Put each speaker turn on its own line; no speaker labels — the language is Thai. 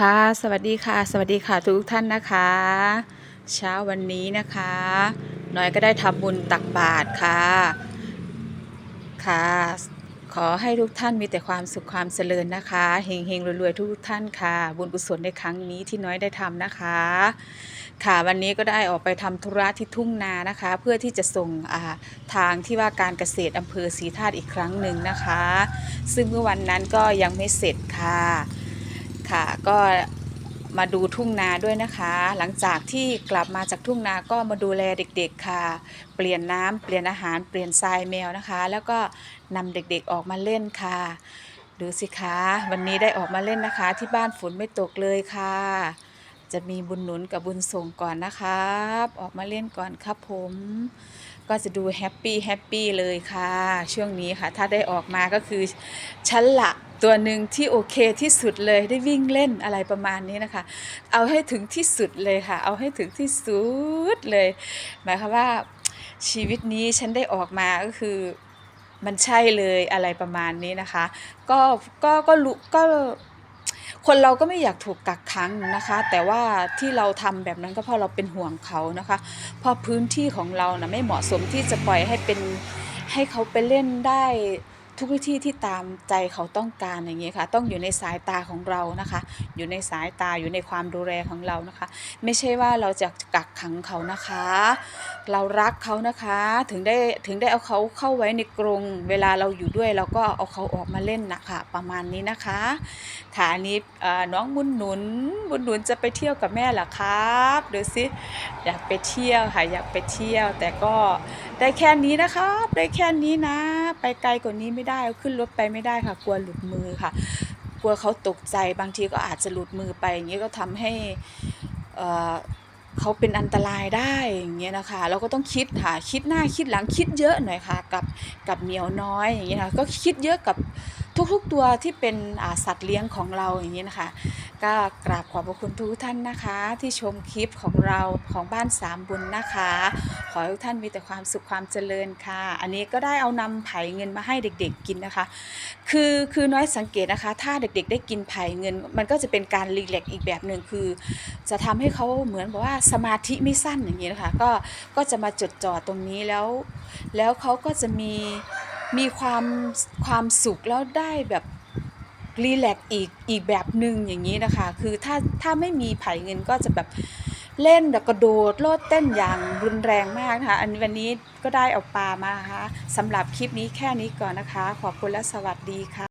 ค่ะ สวัสดีค่ะ สวัสดีค่ะทุกท่านนะคะ เช้าวันนี้นะคะน้อยก็ได้ทำบุญตักบาตรค่ะค่ะ ขอให้ทุกท่านมีแต่ความสุขความเจริญนะคะเฮงเฮงรวยๆทุกท่านค่ะ บุญกุศลในครั้งนี้ที่น้อยได้ทำนะคะ ค่ะวันนี้ก็ได้ออกไปทำธุระที่ทุ่งนานะคะ เพื่อที่จะส่งาทางที่ว่าการเกษตรอำเภอศรีธาตุอีกครั้งหนึ่งนะคะ ซึ่งเมื่อวันนั้นก็ยังไม่เสร็จค่ะ ค่ะ ก็มาดูทุ่งนาด้วยนะคะ หลังจากที่กลับมาจากทุ่งนาก็มาดูแลเด็กๆค่ะ เปลี่ยนน้ำเปลี่ยนอาหารเปลี่ยนทรายแมวนะคะ แล้วก็นำเด็กๆออกมาเล่นค่ะดูสิคะวันนี้ได้ออกมาเล่นนะคะ ที่บ้านฝนไม่ตกเลยค่ะ จะมีบุญหนุนกับบุญส่งก่อนนะครับ ออกมาเล่นก่อนครับผม ก็จะดูแฮปปี้แฮปปี้เลยค่ะ ช่วงนี้ค่ะ ถ้าได้ออกมาก็คือฉันละ ตัวหนึ่งที่โอเคที่สุดเลยได้วิ่งเล่นอะไรประมาณนี้นะคะ เอาให้ถึงที่สุดเลยค่ะ เอาให้ถึงที่สุดเลย หมายความว่าชีวิตนี้ฉันได้ออกมาก็คือมันใช่เลยอะไรประมาณนี้นะคะ ก็ก็ก็รู้ก็คนเราก็ไม่อยากถูกกักขังนะคะ แต่ว่าที่เราทำแบบนั้นก็เพราะเราเป็นห่วงเขานะคะ เพราะพื้นที่ของเรานะไม่เหมาะสมที่จะปล่อยให้เป็นให้เขาไปเล่นได้ ทุกที่ที่ตามใจเขาต้องการอย่างนี้ยค่ะ ต้องอยู่ในสายตาของเรานะคะ อยู่ในสายตาอยู่ในความดูแลของเรานะคะ ไม่ใช่ว่าเราจะกักขังเขานะคะ เรารักเขานะคะ ถึงได้ถึงได้เอาเขาเข้าไว้ในกรงเวลาเราอยู่ด้วยเราก็เอาเขาออกมาเล่นนะคะประมาณนี้นะคะค่ะนี้น้องบุญหนุนบุญหนุนจะไปเที่ยวกับแม่เหรอครับเดี๋ยวสิอยากไปเที่ยวค่ะอยากไปเที่ยว แต่ก็ได้แค่นี้นะครับ ได้แค่นี้นะ ไปไกลกว่านี้ไม่ได้ขึ้นรถไปไม่ได้ค่ะ กลัวหลุดมือค่ะกลัวเขาตกใจบางทีก็อาจจะหลุดมือไปอย่างนี้ก็ทำให้ เขาเป็นอันตรายได้อย่างเงี้ยนะคะ เราก็ต้องคิดค่ะคิดหน้าคิดหลังคิดเยอะหน่อยค่ะ กับกับเหมียวน้อยอย่างเงี้ยค่ะก็คิดเยอะกับทุกๆตัวที่เป็นสัตว์เลี้ยงของเราอย่างเงี้ยนะคะ ก็กราบขอบพระคุณทุกท่านนะคะ ที่ชมคลิปของเราของบ้านสามบุญนะคะ ขอให้ทุกท่านมีแต่ความสุขความเจริญค่ะ อันนี้ก็ได้เอานำไผ่เงินมาให้เด็กๆกินนะคะ คือคือน้อยสังเกตนะคะ ถ้าเด็กๆ ได้กินไผ่เงิน มันก็จะเป็นการรีแลกซ์อีกแบบหนึ่งคือ จะทำให้เขาเหมือนแบบว่าสมาธิไม่สั้นอย่างนี้นะคะก็ก็จะมาจดจ่อตรงนี้แล้ว แล้วเขาก็จะมีมีความความสุขแล้วได้แบบ รีแลกซ์อีกอีกแบบหนึ่งอย่างนี้นะคะ คือถ้าถ้าไม่มีไผ่เงินก็จะแบบเล่นแบบกระโดดโลดเต้นอย่างรุนแรงมากนะคะ อันวันนี้ก็ได้เอาปลามานะคะสำหรับคลิปนี้แค่นี้ก่อนนะคะ ขอบคุณและสวัสดีค่ะ